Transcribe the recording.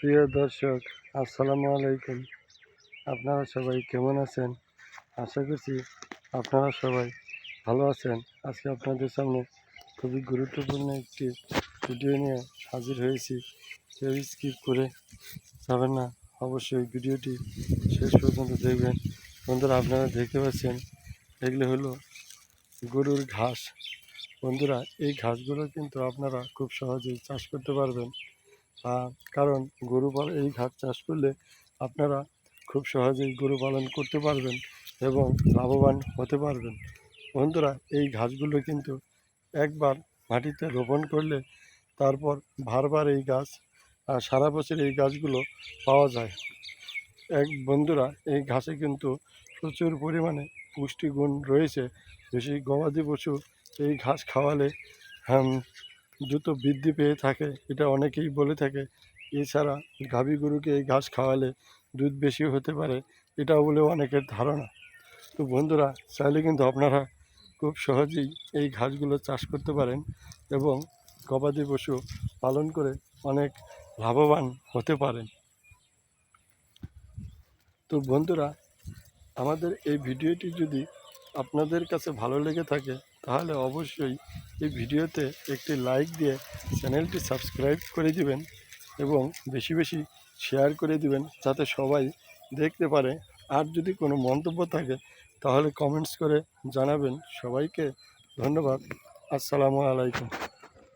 প্রিয় দর্শক, আসসালামু আলাইকুম। আপনারা সবাই কেমন আছেন? আশা করছি আপনারা সবাই ভালো আছেন। আজকে আপনাদের সামনে খুবই গুরুত্বপূর্ণ একটি ভিডিও নিয়ে হাজির হয়েছি। কেউ স্কিপ করে যাবেন না, অবশ্যই ভিডিওটি শেষ পর্যন্ত দেখবেন। বন্ধুরা, আপনারা দেখতে পাচ্ছেন, এগুলো হলো গরুর ঘাস। বন্ধুরা, এই ঘাসগুলো কিন্তু আপনারা খুব সহজেই চাষ করতে পারবেন। কারণ গরু পালন এই ঘাস চাষ করলে আপনারা খুব সহজেই গরু পালন করতে পারবেন এবং লাভবান হতে পারবেন। বন্ধুরা এই ঘাসগুলো কিন্তু একবার মাটিতে রোপণ করলে তারপর বারবার এই গাছ সারা বছর এই গাছগুলো পাওয়া যায়। এক বন্ধুরা এই ঘাসে কিন্তু প্রচুর পরিমাণে পুষ্টিগুণ রয়েছে। বেশি গবাদি পশু এই ঘাস খাওয়ালে হাম, দ্রুত বৃদ্ধি পেয়ে থাকে, এটা অনেকেই বলে থাকে। এছাড়া গাভী গরুকে এই ঘাস খাওয়ালে দুধ বেশি হতে পারে এটা বলে অনেকের ধারণা। তো বন্ধুরা, চাইলে কিন্তু আপনারা খুব সহজেই এই ঘাসগুলো চাষ করতে পারেন এবং গবাদি পশু পালন করে অনেক লাভবান হতে পারেন। তো বন্ধুরা, আমাদের এই ভিডিওটি যদি আপনাদের কাছে ভালো লেগে থাকে, তাহলে অবশ্যই এই ভিডিওতে একটি লাইক দিয়ে চ্যানেলটি সাবস্ক্রাইব করে দিবেন এবং বেশি বেশি শেয়ার করে দিবেন, যাতে সবাই দেখতে পারে। আর যদি কোনো মন্তব্য থাকে, তাহলে কমেন্টস করে জানাবেন। সবাইকে ধন্যবাদ। আসসালামু আলাইকুম।